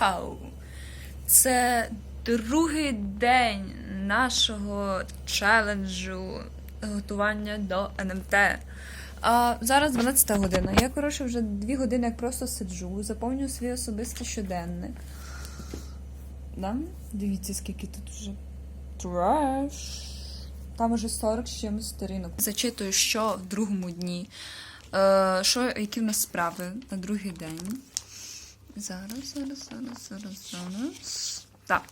Хау. Це другий день нашого челенджу готування до НМТ. А зараз 12 година. Я, коротше, вже 2 години як просто сиджу, заповнюю свій особистий щоденник. Да? Дивіться, скільки тут вже треш. Там уже 40 з чимось сторінок. Зачитую, що в другому дні. Е, що, які в нас справи на другий день. Зараз, зараз, зараз, зараз, зараз. Так.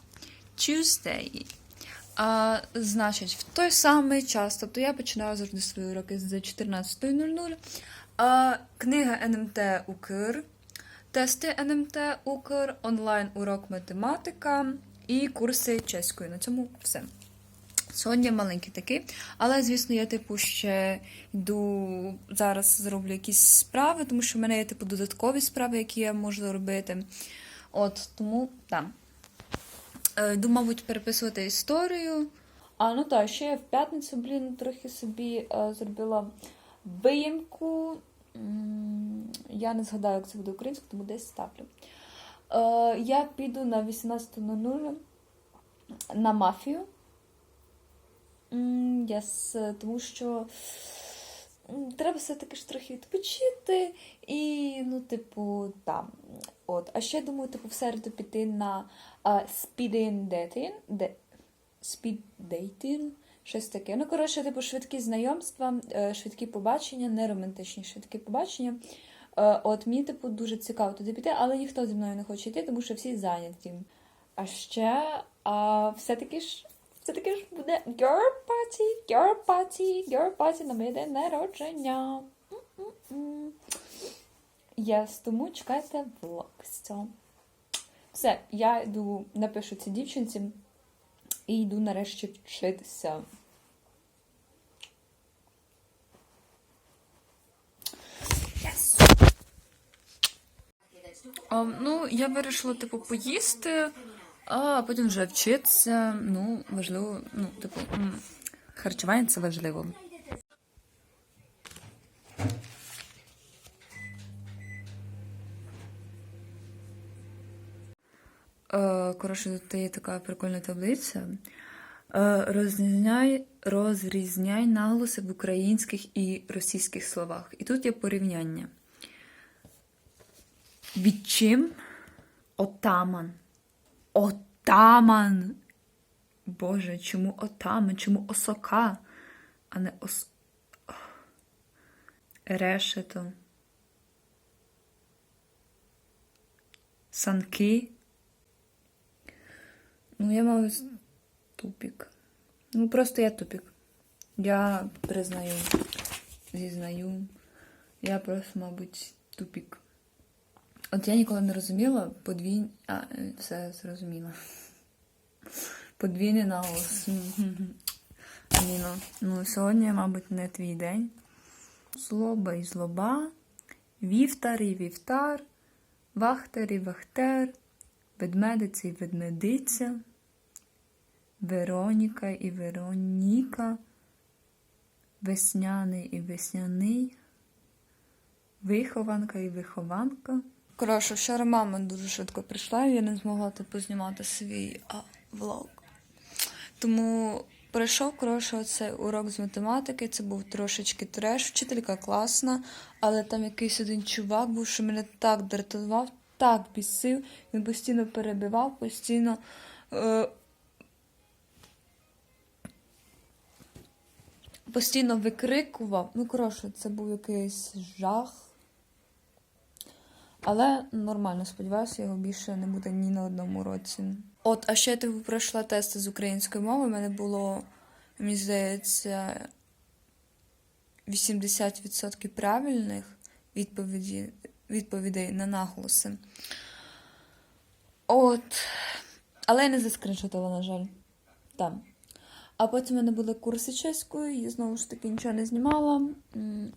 Tuesday. А, значить, в той самий час, тобто я починаю завжди свої уроки з 14.00. А, книга НМТ Укр, тести НМТ Укр, онлайн урок математика і курси чеської. На цьому все. Сьогодні маленький такий, але, звісно, я, типу, ще йду зараз зроблю якісь справи, тому що в мене є, типу, додаткові справи, які я можу робити. От, тому, так. Е, Йду, мабуть, переписувати історію. А, ну так, ще я в п'ятницю, блін, трохи собі е, зробила виїмку. М, Я не згадаю, як це буде українською, тому десь ставлю. Е, я піду на 18.00 на мафію. Yes, тому що треба все-таки ж трохи відпочити. І, ну, типу, там. От. А ще думаю, типу, в середу піти на speed dating, де, speed dating, щось таке. Ну, коротше, типу, швидкі знайомства, е, швидкі побачення, не романтичні швидкі побачення. Е, От мені, типу, дуже цікаво туди піти, але ніхто зі мною не хоче йти, тому що всі зайняті. А ще а, все-таки ж все-таки ж буде girl party, girl party, girl party на моє день народження. Yes, тому чекайте влог з цього. Все, я йду, напишу цій дівчинці і йду нарешті вчитися. Yes. А, ну, я вирішила, типу, поїсти, а потім вже вчитися. Ну, важливо, ну, типу, харчування це важливо. Е, Коротше, тут є така прикольна таблиця. Е, Розрізняй, розрізняй наголоси в українських і російських словах. І тут є порівняння. Від чим? Отаман. Отаман. Боже, чому отаман? Чому осока, а не ос... Решето. Санки. Ну, я маю тупік. Ну, просто я тупік. Я признаю, зізнаю. Я просто, мабуть, тупік. От я ніколи не розуміла подвійні. А, е, все зрозуміла. Подвійний наголос. Аміно. Ну, сьогодні, мабуть, не твій день. Злоба і злоба, вівтар і вівтар, вахтер і вахтер, ведмедиця і ведмедиця, Вероніка і Вероніка, весняний і весняний, вихованка і вихованка. Коротше, вчора мама дуже швидко прийшла, і я не змогла типу, знімати свій а, влог. Тому пройшов коротше цей урок з математики. Це був трошечки треш. Вчителька класна, але там якийсь один чувак був, що мене так дратував, так бісив. Він постійно перебивав, постійно. Е, постійно викрикував. Ну, коротше, це був якийсь жах. Але нормально, сподіваюся, його більше не буде ні на одному році. От, а ще я типу пройшла тести з української мови. У мене було, мені здається, 80% правильних відповіді, відповідей на наголоси. От. Але я не заскріншотила, на жаль. Там. А потім у мене були курси чеської, я знову ж таки нічого не знімала. М.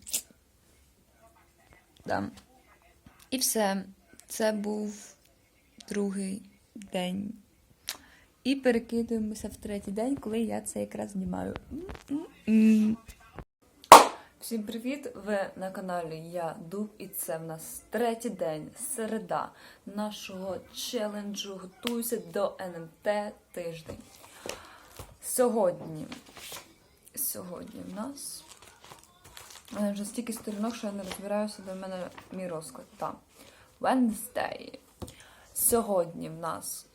І все. Це був другий день. І перекидуємося в третій день, коли я це якраз знімаю. Всім привіт! Ви на каналі Я Дуб, і це в нас третій день, середа нашого челенджу. Готуюся до НМТ тиждень. Сьогодні. Сьогодні в нас. Мене вже стільки сторінок, що я не розбираюся, до мене мій розклад. Так. Wednesday. Сьогодні в нас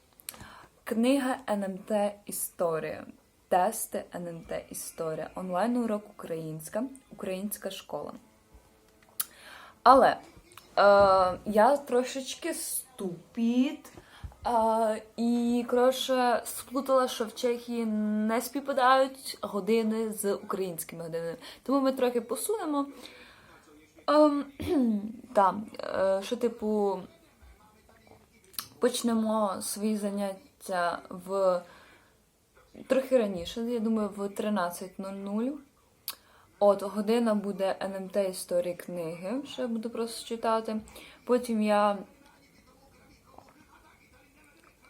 книга НМТ Історія. Тести НМТ Історія. Онлайн урок українська, українська школа. Але е, я трошечки ступід. Е, і, коротше, сплутала, що в Чехії не співпадають години з українськими годинами. Тому ми трохи посунемо. Ем, так, е, що, типу, почнемо свої заняття в трохи раніше, я думаю, в 13.00. От, година буде НМТ історії книги, що я буду просто читати. Потім я.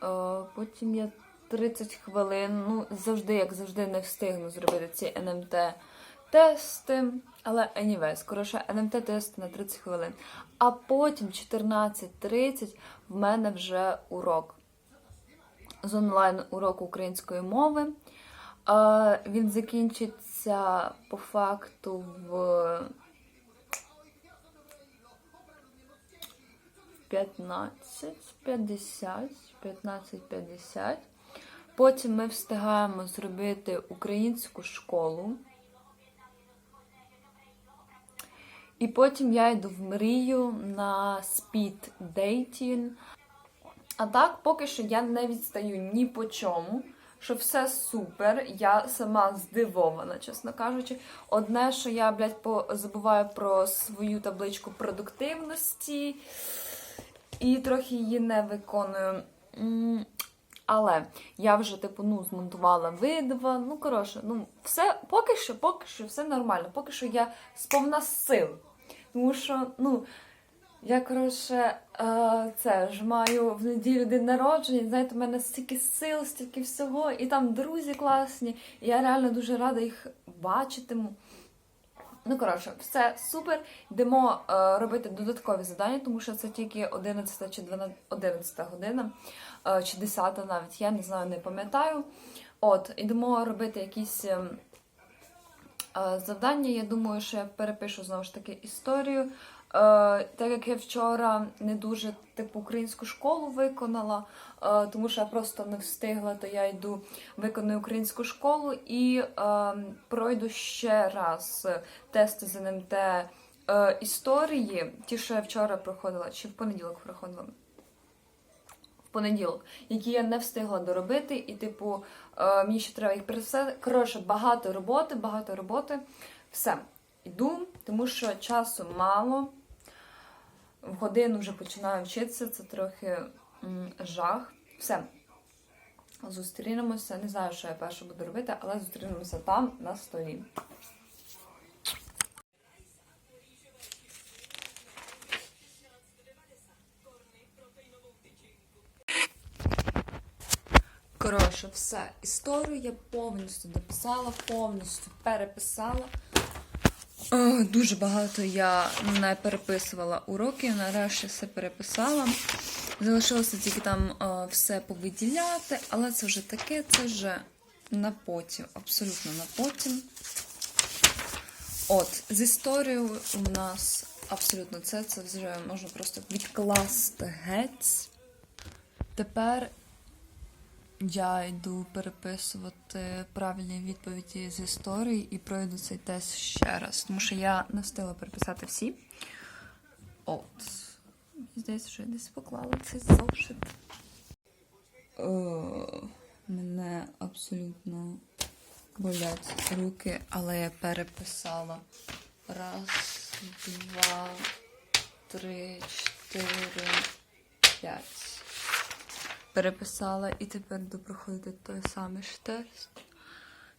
Е, потім я 30 хвилин, ну, завжди, як завжди, не встигну зробити ці НМТ тести. Але anyways, коротше, НМТ тести на 30 хвилин. А потім 14.30 в мене вже урок з онлайн уроку української мови. Е, Він закінчиться по факту в 15.50. 15.50. Потім ми встигаємо зробити українську школу. І потім я йду в мрію на спід дейтінг. А так, поки що я не відстаю ні по чому, що все супер. Я сама здивована, чесно кажучи. Одне, що я, блядь, забуваю про свою табличку продуктивності і трохи її не виконую. Але я вже, типу, ну, змонтувала видва. Ну, коротше, ну, все, поки що, поки що, все нормально. Поки що я сповна сил. Тому що, ну, я, коротше, е, це ж маю в неділю день народження, знаєте, в мене стільки сил, стільки всього, і там друзі класні, і я реально дуже рада їх бачитиму. Ну, коротше, все супер. Йдемо е, робити додаткові завдання, тому що це тільки 11 чи 12, 11 година, е, чи 10 навіть, я не знаю, не пам'ятаю. От, йдемо робити якісь. ем, е, Завдання, я думаю, що я перепишу знову ж таки історію. Е, так як я вчора не дуже типу українську школу виконала, е, тому що я просто не встигла, то я йду виконую українську школу і е, пройду ще раз тести з НМТ е, історії, ті, що я вчора проходила, чи в понеділок проходила. В понеділок, які я не встигла доробити, і, типу, е, мені ще треба їх переписати. Коротше, багато роботи, багато роботи. Все, йду, тому що часу мало. В годину вже починаю вчитися, це трохи жах. Все. Зустрінемося. Не знаю, що я перше буду робити, але зустрінемося там на столі. Коротше, все. Історію я повністю дописала, повністю переписала. О, дуже багато я не переписувала уроків, нарешті все переписала. Залишилося тільки там е, все повиділяти, але це вже таке, це вже на потім, абсолютно на потім. От, з історією у нас абсолютно це, це вже можна просто відкласти геть. Тепер я йду переписувати правильні відповіді з історії і пройду цей тест ще раз, тому що я не встигла переписати всі. От. Здається, що я десь поклала цей зошит. Мене абсолютно болять руки, але я переписала. Раз, два, три, чотири, п'ять переписала і тепер буду проходити той самий ж тест.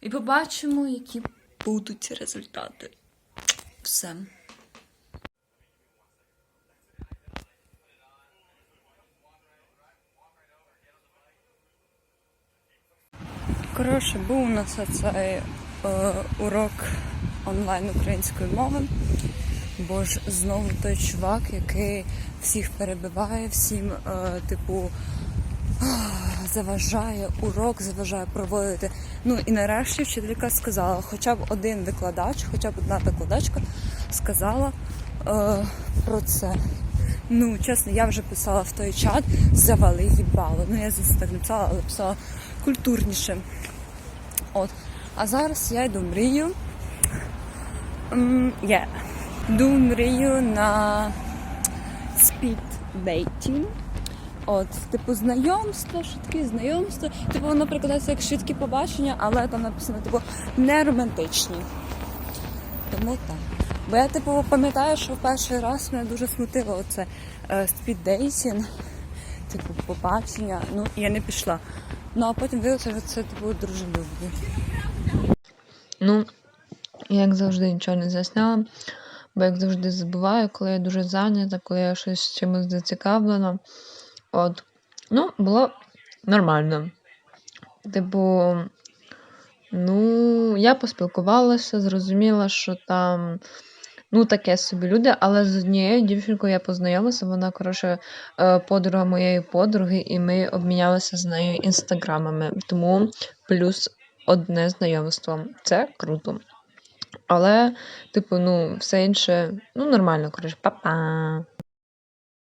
І побачимо, які будуть результати. Все. Коротше, був у нас цей е, урок онлайн української мови. Бо ж знову той чувак, який всіх перебиває, всім, е, типу, заважає урок, заважає проводити. Ну і нарешті вчителька сказала, хоча б один викладач, хоча б одна викладачка сказала е, про це. Ну, чесно, я вже писала в той чат, завали їбало. Ну, я звісно так не писала, але писала культурніше. От. А зараз я йду мрію. Yeah. Йду мрію на спіддейтінг. От, типу, знайомство, швидкі знайомства. Типу, воно прикладається як швидкі побачення, але там написано, типу, не романтичні. Тому так. Бо я, типу, пам'ятаю, що перший раз мене дуже смутило оце спіддейтінг, типу, побачення. Ну, я не пішла. Ну, а потім виявилося, що це, типу, дружелюбні. Ну, як завжди, нічого не засняла, бо як завжди забуваю, коли я дуже зайнята, коли я щось чимось зацікавлена. От. Ну, було нормально. Типу, ну, я поспілкувалася, зрозуміла, що там. Ну, таке собі люди, але з однією дівчинкою я познайомилася, вона, коротше, е, подруга моєї подруги, і ми обмінялися з нею інстаграмами. Тому плюс одне знайомство. Це круто. Але, типу, ну, все інше, ну, нормально, коротше, па-па.